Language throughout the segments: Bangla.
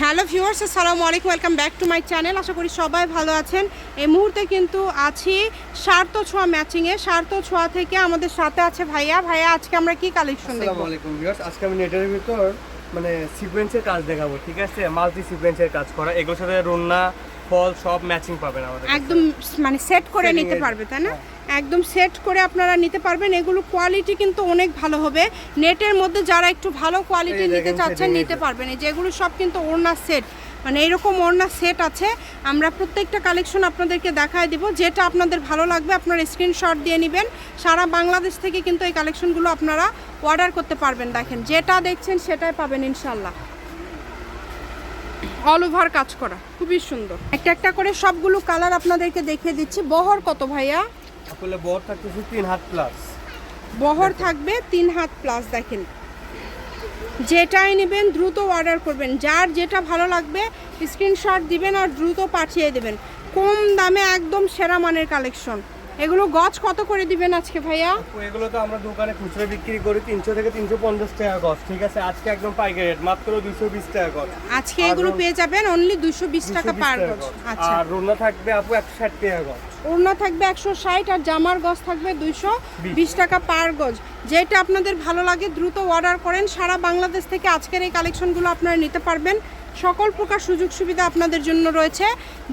হ্যালো ভিউয়ার্স আসসালামু আলাইকুম welcome back to my channel. আশা করি সবাই ভালো আছেন। এই মুহূর্তে কিন্তু আছি সার্থ ছোঁয়া ম্যাচিংয়ে। সার্থ ছোঁয়া থেকে আমাদের সাথে আছে ভাইয়া। ভাইয়া আজকে আমরা কি কালেকশন আসসালামু আলাইকুম ভিউয়ার্স আজকে আমি নেটের ভিতর মানে সিকোয়েন্সের কাজ দেখাবো ঠিক আছে? মাল্টি সিকোয়েন্সের কাজ করা। এগুলোর সাথে রুন্না ফল সব ম্যাচিং পাবেন আমাদের একদম মানে সেট করে নিতে পারবে তাই না? হ্যাঁ। একদম সেট করে আপনারা নিতে পারবেন। এগুলো কোয়ালিটি কিন্তু অনেক ভালো হবে। নেটের মধ্যে যারা একটু ভালো কোয়ালিটি নিতে চাচ্ছেন নিতে। পারবেন। এই যেগুলো সব কিন্তু ওড়না সেট মানে এরকম ওড়না সেট আছে। আমরা প্রত্যেকটা কালেকশন আপনাদেরকে দেখায় দিব। যেটা আপনাদের ভালো লাগবে আপনারা স্ক্রিনশট দিয়ে নেবেন। সারা বাংলাদেশ থেকে কিন্তু এই কালেকশনগুলো আপনারা অর্ডার করতে পারবেন। দেখেন যেটা দেখছেন সেটাই পাবেন ইনশাল্লাহ অল ওভার কাজ করা। খুবই সুন্দর। একটা একটা করে সবগুলো কালার আপনাদেরকে দেখিয়ে দিচ্ছি। বহর কত ভাইয়া? আসলে বড় থাকতেছে তিন হাত প্লাস বহর থাকবে তিন হাত প্লাস দেখেন। যেটাই নেবেন দ্রুত অর্ডার করবেন। যার যেটা ভালো লাগবে স্ক্রিনশট দিবেন আর দ্রুত পাঠিয়ে দেবেন। কম দামে একদম সেরা মানের কালেকশন এগুলো গজ কত করে দিবেন আজকে ভাইয়া? এগুলো তো আমরা দোকানে খুচরো বিক্রি করি তিনশো থেকে তিনশো পঞ্চাশ টাকা গজ ঠিক আছে? আজকে একদম পাইকারি রেট মাত্র দুশো বিশ টাকা গজ। আজকে এগুলো পেয়ে যাবেন অনলি দুশো বিশ 220 টাকা পার গজ। আচ্ছা। আর রুন্না থাকবে আপু একশো ষাট টাকা গজ। ওড়না থাকবে একশো ষাট আর জামার গজ থাকবে দুইশো বিশ। টাকা পার গজ। যেটা আপনাদের ভালো লাগে দ্রুত অর্ডার করেন। সারা বাংলাদেশ থেকে আজকের এই কালেকশনগুলো আপনারা নিতে পারবেন। সকল প্রকার সুযোগ সুবিধা আপনাদের জন্য রয়েছে।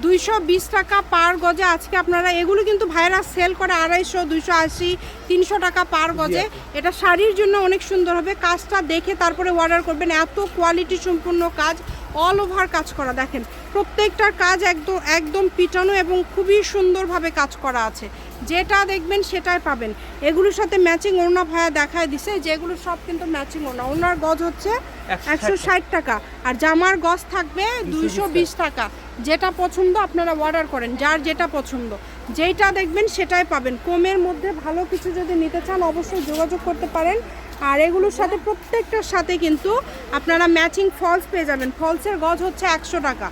দুইশো বিশ টাকা পার গজে আজকে আপনারা এগুলো কিন্তু ভাইরা সেল করে আড়াইশো দুইশো আশি তিনশো টাকা পার গজে। এটা শাড়ির জন্য অনেক সুন্দর হবে। কাজটা দেখে তারপরে অর্ডার করবেন। এত কোয়ালিটি সম্পূর্ণ কাজ। অল ওভার কাজ করা। দেখেন প্রত্যেকটার কাজ একদম একদম পিটানো এবং খুবই সুন্দরভাবে কাজ করা আছে। যেটা দেখবেন সেটাই পাবেন। এগুলোর সাথে ম্যাচিং ওড়না ভাইয়া দেখায় দিছে যেগুলো সব কিন্তু ম্যাচিং ওড়না। ওড়নার গজ হচ্ছে একশো ষাট টাকা। আর জামার গজ থাকবে দুইশো বিশ টাকা। যেটা পছন্দ আপনারা অর্ডার করেন যার যেটা পছন্দ। যেটা দেখবেন সেটাই পাবেন। কমের মধ্যে ভালো কিছু যদি নিতে চান, অবশ্যই যোগাযোগ করতে পারেন। আর এগুলোর সাথে প্রত্যেকটার সাথে কিন্তু আপনারা ম্যাচিং ফলস পেয়ে যাবেন। ফলসের গজ হচ্ছে একশো টাকা।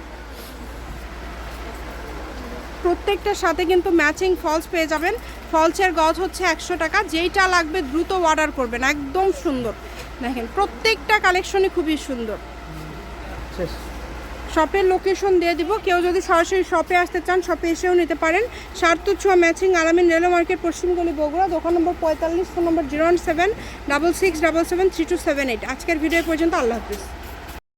প্রত্যেকটার সাথে কিন্তু ম্যাচিং ফলস পেয়ে যাবেন। ফলসের গজ হচ্ছে একশো টাকা। যেইটা লাগবে দ্রুত অর্ডার করবেন। একদম সুন্দর। দেখেন, প্রত্যেকটা কালেকশনই খুবই সুন্দর। শেষ। শপের লোকেশন দিয়ে দিব। কেউ যদি সরাসরি শপে আসতে চান শপে এসেও নিতে পারেন। সার্থ ছোঁয়া ম্যাচিং আলামিন রেলওয়ে মার্কেট পশ্চিমগুলি বগুড়া, দোকান নম্বর পঁয়তাল্লিশ, phone number zero one seven, double six, double seven, three two seven eight. আজকের ভিডিও পর্যন্ত আল্লাহ হাফিজ।